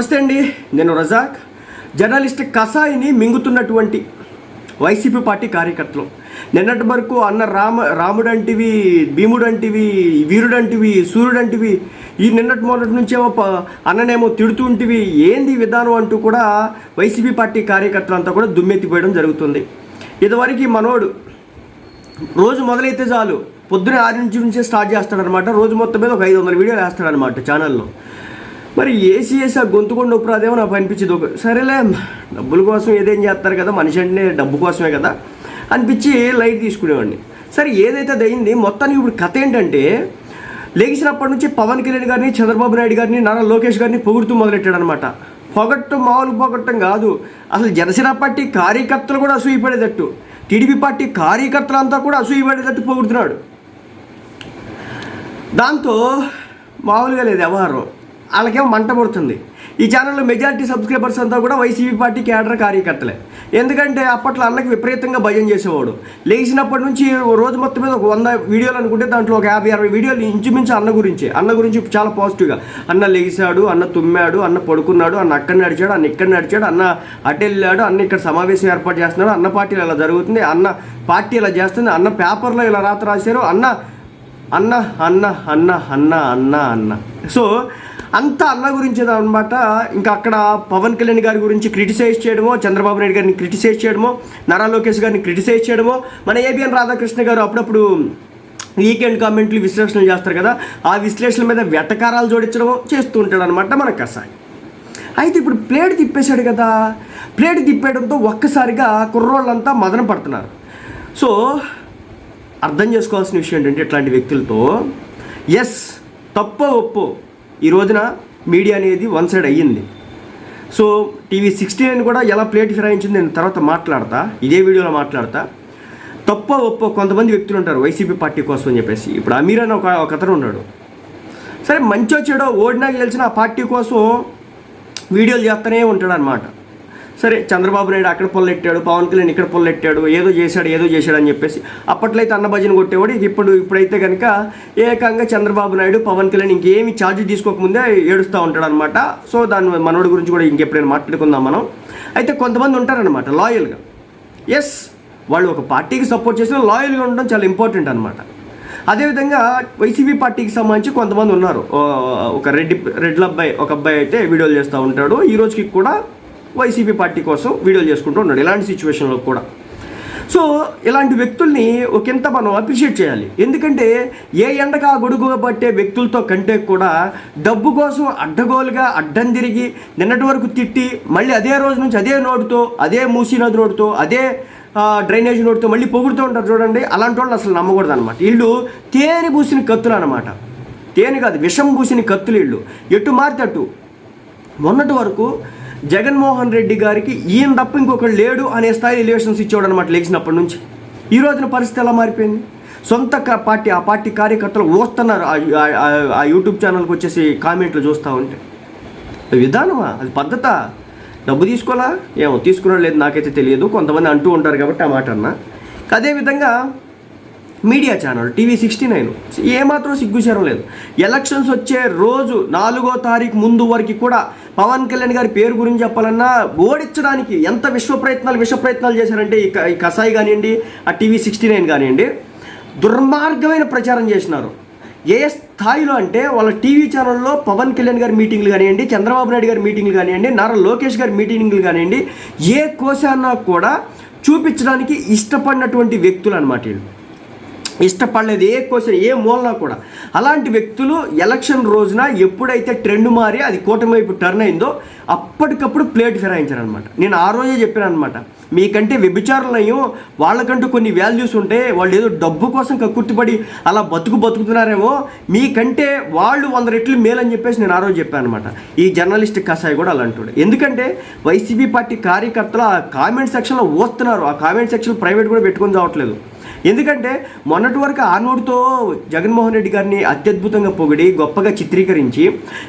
నమస్తే అండి నేను రజాక్. జర్నలిస్ట్ కసాయిని మింగుతున్నటువంటి వైసీపీ పార్టీ కార్యకర్తలు. నిన్నటి వరకు అన్న రామ రాముడంటివి భీముడంటివి వీరుడంటివి సూర్యుడంటివి ఈ నిన్నటి మొన్నటి నుంచేమో ప- అన్ననేమో తిడుతుంటివి ఏంది విధానం అంటూ కూడా వైసీపీ పార్టీ కార్యకర్తలంతా కూడా దుమ్మెత్తిపోయడం జరుగుతుంది. ఇదివరకు మనోడు రోజు మొదలైతే చాలు పొద్దున ఆరు నుంచి నుంచే స్టార్ట్ చేస్తాడనమాట రోజు మొత్తం మీద ఒక ఐదు వందల వీడియోలు వేస్తాడనమాట ఛానల్లో. మరి ఏసీ వేసి ఆ గొంతుకుండా నొప్పి నాకు అనిపించింది. ఒక సరేలే డబ్బుల కోసం ఏదేం చేస్తారు కదా మనిషి అంటే డబ్బు కోసమే కదా అనిపించి లైట్ తీసుకునేవాడిని. సరే ఏదైతే అది అయింది మొత్తానికి ఇప్పుడు కథ ఏంటంటే లేచినప్పటి నుంచి పవన్ కళ్యాణ్ గారిని చంద్రబాబు నాయుడు గారిని నారా లోకేష్ గారిని పొగుడుతూ మొదలెట్టాడు అనమాట పొగట్టు మామూలు పొగట్టం కాదు. అసలు జనసేన పార్టీ కార్యకర్తలు కూడా అసూయపడేటట్టు టీడీపీ పార్టీ కార్యకర్తలంతా కూడా అసూయపడేటట్టు పొగుడుతున్నాడు. దాంతో మామూలుగా లేదు వ్యవహారం. వాళ్ళకేమో మంట పడుతుంది. ఈ ఛానల్లో మెజారిటీ సబ్స్క్రైబర్స్ అంతా కూడా వైసీపీ పార్టీ కేడర్ కార్యకర్తలే. ఎందుకంటే అప్పట్లో అన్నకి విపరీతంగా భయం చేసేవాడు. లేచినప్పటి నుంచి రోజు మొత్తం మీద ఒక వంద వీడియోలు అనుకుంటే దాంట్లో ఒక యాభై అరవై వీడియోలు ఇంచుమించు అన్న గురించి. అన్న గురించి చాలా పాజిటివ్గా అన్న లేచాడు అన్న తుమ్మాడు అన్న పడుకున్నాడు అన్న అక్కడ నడిచాడు అన్న ఇక్కడ నడిచాడు అన్న అటు వెళ్ళాడు అన్న ఇక్కడ సమావేశం ఏర్పాటు చేస్తున్నాడు అన్న పార్టీలో ఇలా జరుగుతుంది అన్న పార్టీ ఇలా చేస్తుంది అన్న పేపర్లో ఇలా రాత రాశారు అన్న అన్న అన్న అన్న అన్న అన్న అన్న. సో అంత అన్న గురించి అనమాట ఇంకా అక్కడ పవన్ కళ్యాణ్ గారి గురించి క్రిటిసైజ్ చేయడమో చంద్రబాబు నాయుడు గారిని క్రిటిసైజ్ చేయడమో నారా లోకేష్ గారిని క్రిటిసైజ్ చేయడమో మన ఏబిఎన్ రాధాకృష్ణ గారు అప్పుడప్పుడు వీకెండ్ కామెంట్లు విశ్లేషణలు చేస్తారు కదా ఆ విశ్లేషణ మీద వెటకారాలు జోడించడమో చేస్తూ ఉంటాడు అనమాట మన కసాయి. అయితే ఇప్పుడు ప్లేట్ తిప్పేశాడు కదా ప్లేట్ తిప్పేయడంతో ఒక్కసారిగా కుర్రోళ్ళంతా మదన పడుతున్నారు. సో అర్థం చేసుకోవాల్సిన విషయం ఏంటంటే ఇట్లాంటి వ్యక్తులతో ఎస్ తప్పో ఒప్పో ఈ రోజున మీడియా అనేది వన్ సైడ్ అయ్యింది. సో టీవీ సిక్స్టీన్ కూడా ఎలా ప్లేట్ ఫిరాయించింది నేను తర్వాత మాట్లాడతా. ఇదే వీడియోలో మాట్లాడతా. తప్ప ఒప్పో కొంతమంది వ్యక్తులు ఉంటారు వైసీపీ పార్టీ కోసం అని చెప్పేసి. ఇప్పుడు అమీర్ అని ఒక ఒక అతను ఉన్నాడు. సరే మంచో చెడో ఓడినా గెలిచిన ఆ పార్టీ కోసం వీడియోలు చేస్తూనే ఉంటాడు అనమాట సరే చంద్రబాబు నాయుడు అక్కడ పొల్లెట్టాడు పవన్ కళ్యాణ్ ఇక్కడ పొల్లెట్టాడు ఏదో చేశాడు ఏదో చేశాడు అని చెప్పేసి అప్పట్లో అయితే అన్న భజన కొట్టేవాడు. ఇప్పుడు ఇప్పుడైతే కనుక ఏకంగా చంద్రబాబు నాయుడు పవన్ కళ్యాణ్ ఇంకేమి ఛార్జ్ తీసుకోకముందే ఏడుస్తూ ఉంటాడు అనమాట సో దాని మనోడి గురించి కూడా ఇంకెప్పుడైనా మాట్లాడుకుందాం మనం. అయితే కొంతమంది ఉంటారనమాట లాయల్గా ఎస్ వాళ్ళు ఒక పార్టీకి సపోర్ట్ చేసిన లాయల్గా ఉండడం చాలా ఇంపార్టెంట్ అనమాట అదేవిధంగా వైసీపీ పార్టీకి సంబంధించి కొంతమంది ఉన్నారు. ఒక రెడ్డి రెడ్ల అబ్బాయి ఒక అబ్బాయి అయితే వీడియోలు చేస్తూ ఉంటాడు. ఈ రోజుకి కూడా వైసీపీ పార్టీ కోసం వీడియోలు చేసుకుంటూ ఉన్నాడు ఇలాంటి సిచ్యువేషన్లో కూడా. సో ఇలాంటి వ్యక్తుల్ని ఒకంత మనం అప్రిషియేట్ చేయాలి. ఎందుకంటే ఏ ఎండగా గొడుగుగా గొడుగు పట్టే వ్యక్తులతో కంటే కూడా డబ్బు కోసం అడ్డగోలుగా అడ్డం తిరిగి నిన్నటి వరకు తిట్టి మళ్ళీ అదే రోజు నుంచి అదే నోటుతో అదే మూసీ నది నోటుతో అదే డ్రైనేజ్ నోటుతో మళ్ళీ పొగుడుతూ ఉంటారు చూడండి అలాంటి వాళ్ళు అసలు నమ్మకూడదు అనమాట వీళ్ళు తేనె పూసిన కత్తులు అనమాట తేనె కాదు విషం పూసిన కత్తులు వీళ్ళు. ఎటు మారితే అటు. మొన్నటి వరకు జగన్మోహన్ రెడ్డి గారికి ఈయన తప్ప ఇంకొకడు లేడు అనే స్థాయి ఎలివేషన్స్ ఇచ్చేవాడు అనమాట లేచినప్పటి నుంచి. ఈ రోజున పరిస్థితి ఎలా మారిపోయింది? సొంత పార్టీ ఆ పార్టీ కార్యకర్తలు ఓస్తున్నారు. ఆ- యూట్యూబ్ ఛానల్కి వచ్చేసి కామెంట్లు చూస్తూ ఉంటే. విధానమా? అది పద్ధత? డబ్బు తీసుకోవాలా? ఏమో తీసుకున్నా లేదు నాకైతే తెలియదు. కొంతమంది అంటూ ఉంటారు కాబట్టి ఆ మాట అన్న. అదేవిధంగా media channel TV sixty nine. ఏమాత్రం సిగ్గుచేరం లేదు. ఎలక్షన్స్ వచ్చే రోజు నాలుగో తారీఖు ముందు వరకు కూడా పవన్ కళ్యాణ్ గారి పేరు గురించి చెప్పాలన్నా ఓడించడానికి ఎంత విశ్వ ప్రయత్నాలు విశ్వ ప్రయత్నాలు చేశారంటే ఈ ఈ కసాయి కానివ్వండి ఆ టీవీ సిక్స్టీ నైన్ కానివ్వండి దుర్మార్గమైన ప్రచారం చేసినారు. ఏ స్థాయిలో అంటే వాళ్ళ టీవీ ఛానల్లో పవన్ కళ్యాణ్ గారి మీటింగ్లు కానివ్వండి చంద్రబాబు నాయుడు గారి మీటింగ్లు కానివ్వండి నారా లోకేష్ గారి మీటింగ్లు కానివ్వండి ఏ కోశాన్నా కూడా చూపించడానికి ఇష్టపడినటువంటి వ్యక్తులు అనమాట వీళ్ళు. ఇష్టపడలేదు ఏ క్వశ్చన్ ఏ మూలన కూడా. అలాంటి వ్యక్తులు ఎలక్షన్ రోజున ఎప్పుడైతే ట్రెండ్ మారి అది కూటమి వైపు టర్న్ అయిందో అప్పటికప్పుడు ప్లేట్ ఫిరాయించారనమాట నేను ఆ రోజే చెప్పాను అనమాట మీకంటే వ్యభిచారులయ్యం వాళ్ళకంటూ కొన్ని వాల్యూస్ ఉంటే వాళ్ళు ఏదో డబ్బు కోసం కక్కుర్తిపడి అలా బతుకు బతుకుతున్నారేమో మీకంటే వాళ్ళు వంద రెట్లు మేలని చెప్పేసి నేను ఆ రోజు చెప్పాను అనమాట ఈ జర్నలిస్ట్ కసాయి కూడా అలాంటి ఎందుకంటే వైసీపీ పార్టీ కార్యకర్తలు ఆ కామెంట్ సెక్షన్లో ఓస్తున్నారు. ఆ కామెంట్ సెక్షన్ ప్రైవేట్ కూడా పెట్టుకొని రావట్లేదు. ఎందుకంటే మొన్నటి వరకు ఆ జగన్మోహన్ రెడ్డి గారిని అత్యద్భుతంగా పొగిడి గొప్పగా చిత్రీకరించి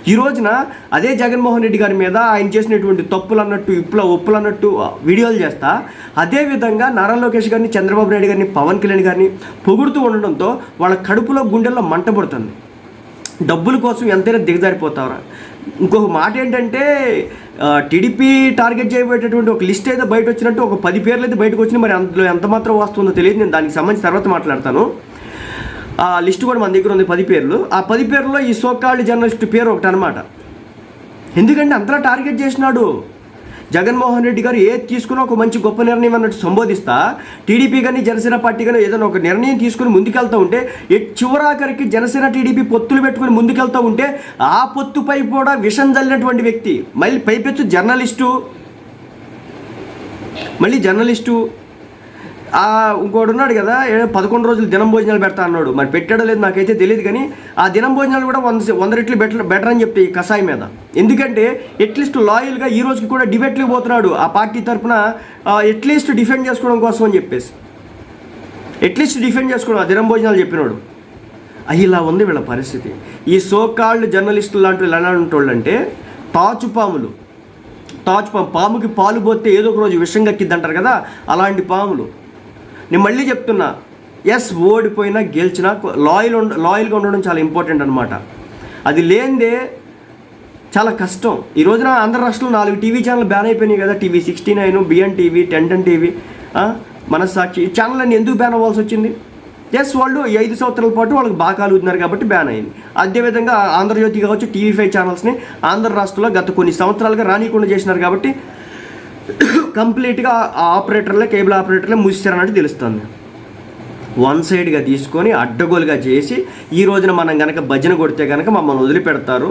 ఈ రోజున అదే జగన్మోహన్ రెడ్డి గారి మీద ఆయన చేసినటువంటి తప్పులు అన్నట్టు ఇప్పుల ఒప్పులు అన్నట్టు వీడియోలు చేస్తా అదే విధంగా నారా లోకేష్ గారిని చంద్రబాబు నాయుడు గారిని పవన్ కళ్యాణ్ గారిని పొగుడుతూ ఉండడంతో వాళ్ళ కడుపులో గుండెల్లో మంట పడుతుంది. డబ్బుల కోసం ఎంతైనా దిగజారిపోతారా? ఇంకొక మాట ఏంటంటే టీడీపీ టార్గెట్ చేయబోయేటటువంటి ఒక లిస్ట్ అయితే బయట వచ్చినట్టు ఒక పది పేర్లు అయితే బయటకు వచ్చినాయి. మరి అందులో ఎంత మాత్రం వస్తుందో తెలియదు. నేను దానికి సంబంధించి తర్వాత మాట్లాడతాను. ఆ లిస్ట్ కూడా మన దగ్గర ఉంది పది పేర్లు. ఆ పది పేర్లలో ఈ సోకాళ్ళు జర్నలిస్ట్ పేరు ఒకటి అనమాట ఎందుకంటే అంతలా టార్గెట్ చేసినాడు. జగన్మోహన్ రెడ్డి గారు ఏది తీసుకున్నా ఒక మంచి గొప్ప నిర్ణయం అన్నట్టు సంబోధిస్తా. టీడీపీ కానీ జనసేన పార్టీ కానీ ఏదైనా ఒక నిర్ణయం తీసుకుని ముందుకెళ్తూ ఉంటే చివరాఖరికి జనసేన టీడీపీ పొత్తులు పెట్టుకుని ముందుకెళ్తూ ఉంటే ఆ పొత్తుపై కూడా విషం జల్లినటువంటి వ్యక్తి మళ్ళీ పైపెచ్చు జర్నలిస్టు. మళ్ళీ జర్నలిస్టు. ఇంకోటి ఉన్నాడు కదా పదకొండు రోజులు దినం భోజనాలు పెడతా అన్నాడు. మరి పెట్టాడో లేదు నాకైతే తెలియదు కానీ ఆ దినం భోజనాలు కూడా వంద వంద రెట్లు బెటర్ బెటర్ అని చెప్తే ఈ కషాయం మీద. ఎందుకంటే ఎట్లీస్ట్ లాయల్గా ఈ రోజుకి కూడా డిబేట్లకు పోతున్నాడు ఆ పార్టీ తరఫున ఎట్లీస్ట్ డిఫెండ్ చేసుకోవడం కోసం అని చెప్పేసి. ఎట్లీస్ట్ డిఫెండ్ చేసుకోవడం ఆ దినం భోజనాలు చెప్పినాడు. అయ్యి ఇలా ఉంది వీళ్ళ పరిస్థితి. ఈ సోకాళ్ళు జర్నలిస్టులు లాంటి వాళ్ళు ఎలా తాచుపాములు తాచుపాము పాముకి పాలు పోతే ఏదో ఒక రోజు విషం కక్కిద్ది కదా అలాంటి పాములు. నేను మళ్ళీ చెప్తున్నా. ఎస్ ఓడిపోయినా గెలిచినా లాయల్ ఉండ లాయల్గా ఉండడం చాలా ఇంపార్టెంట్ అనమాట అది లేనిదే చాలా కష్టం. ఈ రోజున ఆంధ్ర రాష్ట్రంలో నాలుగు టీవీ ఛానల్ బ్యాన్ అయిపోయినాయి కదా. TV sixty nine BN TV ten ten TV మనస్సాక్షి ఈ ఛానల్ అని ఎందుకు బ్యాన్ అవ్వాల్సి వచ్చింది? ఎస్ వాళ్ళు ఐదు సంవత్సరాల పాటు వాళ్ళకి బాగా కలుగుతున్నారు కాబట్టి బ్యాన్ అయింది. అదేవిధంగా ఆంధ్రజ్యోతి కావచ్చు టీవీ ఫైవ్ ఛానల్స్ని ఆంధ్ర రాష్ట్రంలో గత కొన్ని సంవత్సరాలుగా రానియకుండా చేసినారు కాబట్టి కంప్లీట్గా ఆ ఆపరేటర్లే కేబుల్ ఆపరేటర్లే మూసేశారన్నట్టు తెలుస్తుంది. వన్ సైడ్గా తీసుకొని అడ్డగోలుగా చేసి ఈ రోజున మనం కనుక భజన కొడితే కనుక మమ్మల్ని వదిలిపెడతారు.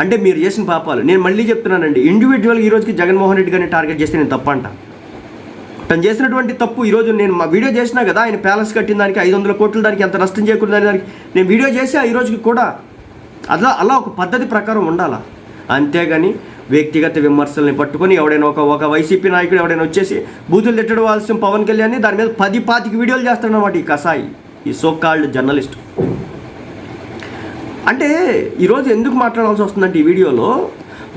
అంటే మీరు చేసిన పాపాలు. నేను మళ్ళీ చెప్తున్నానండి ఇండివిజువల్గా ఈ రోజుకి జగన్మోహన్ రెడ్డి గారిని టార్గెట్ చేస్తే నేను తప్పంట. తను చేసినటువంటి తప్పు ఈరోజు నేను మా వీడియో చేసినా కదా ఆయన ప్యాలెస్ కట్టిన దానికి ఐదు వందల కోట్ల దానికి ఎంత నష్టం చేయకూడదు దానికి నేను వీడియో చేసి ఈ రోజుకి కూడా. అలా అలా ఒక పద్ధతి ప్రకారం ఉండాలా? అంతేగాని వ్యక్తిగత విమర్శల్ని పట్టుకొని ఎవడైనా ఒక ఒక వైసీపీ నాయకుడు ఎవడైనా వచ్చేసి బూతులు తిట్టడం వాల్సిన పవన్ కళ్యాణ్ దాని మీద పది పాతిక వీడియోలు చేస్తాడనమాట ఈ కసాయి ఈ సోకాల్డ్ జర్నలిస్ట్. అంటే ఈరోజు ఎందుకు మాట్లాడాల్సి వస్తుందంటే ఈ వీడియోలో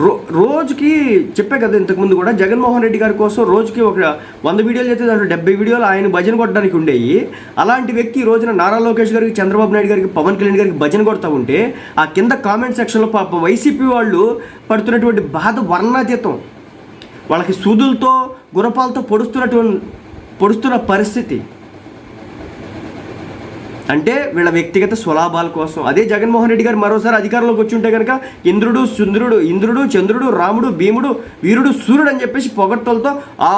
రో రోజుకి చెప్పే కదా ఇంతకుముందు కూడా జగన్మోహన్ రెడ్డి గారి కోసం రోజుకి ఒక వంద వీడియోలు చేస్తే దాంట్లో డెబ్బై వీడియోలు ఆయన భజన కొట్టడానికి ఉండేవి అలాంటి వ్యక్తి ఈ రోజున నారా లోకేష్ గారికి చంద్రబాబు నాయుడు గారికి పవన్ కళ్యాణ్ గారికి భజన కొడతా ఉంటే ఆ కింద కామెంట్ సెక్షన్లో పాప వైసీపీ వాళ్ళు పడుతున్నటువంటి బాధ వర్ణాతీతం. వాళ్ళకి సూదులతో గుణపాలతో పొడుస్తున్నటువంటి పొడుస్తున్న పరిస్థితి. అంటే వీళ్ళ వ్యక్తిగత స్వలాభాల కోసం. అదే జగన్మోహన్ రెడ్డి గారు మరోసారి అధికారంలోకి వచ్చి ఉంటే కనుక ఇంద్రుడు సుందరుడు ఇంద్రుడు చంద్రుడు రాముడు భీముడు వీరుడు సూర్యుడు అని చెప్పేసి పొగట్టలతో ఆ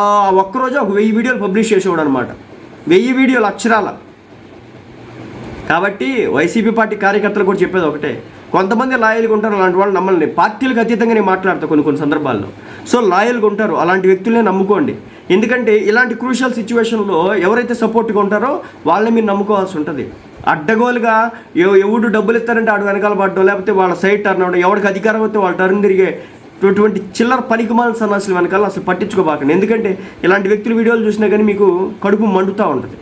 ఒక్కరోజు ఒక వెయ్యి వీడియోలు పబ్లిష్ చేసేవాడు అనమాట వెయ్యి వీడియోలు అక్షరాల. కాబట్టి వైసీపీ పార్టీ కార్యకర్తలు కూడా చెప్పేది ఒకటే. కొంతమంది లాయల్గా ఉంటారు అలాంటి వాళ్ళు నమ్మల్ని. పార్టీలకు అతీతంగా నేను మాట్లాడతా కొన్ని కొన్ని సందర్భాల్లో. సో లాయల్గా ఉంటారు అలాంటి వ్యక్తులనే నమ్ముకోండి. ఎందుకంటే ఇలాంటి క్రూషియల్ సిచ్యువేషన్లో ఎవరైతే సపోర్ట్గా ఉంటారో వాళ్ళని మీరు నమ్ముకోవాల్సి ఉంటుంది. అడ్డగోలుగా ఎవడు డబ్బులు ఇస్తారంటే ఆడు వెనకాల పడడం లేకపోతే వాళ్ళ సైడ్ టర్న్ అవ్వడం ఎవరికి అధికారం అయితే వాళ్ళ టర్న్ తిరిగే ఇటువంటి చిల్లర పనికిమాల సన్నాసులు వెనకాల అసలు పట్టించుకోబాకండి. ఎందుకంటే ఇలాంటి వ్యక్తుల వీడియోలు చూసినా కానీ మీకు కడుపు మండుతూ ఉంటుంది.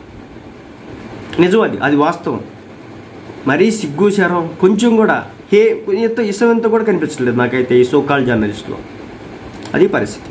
నిజం అది అది వాస్తవం. మరీ సిగ్గు శరం కొంచెం కూడా హే ఇంత ఇష్టం ఎంత కూడా కనిపించలేదు నాకైతే ఈ సోకాల్ జర్నలిస్ట్లో. అది పరిస్థితి.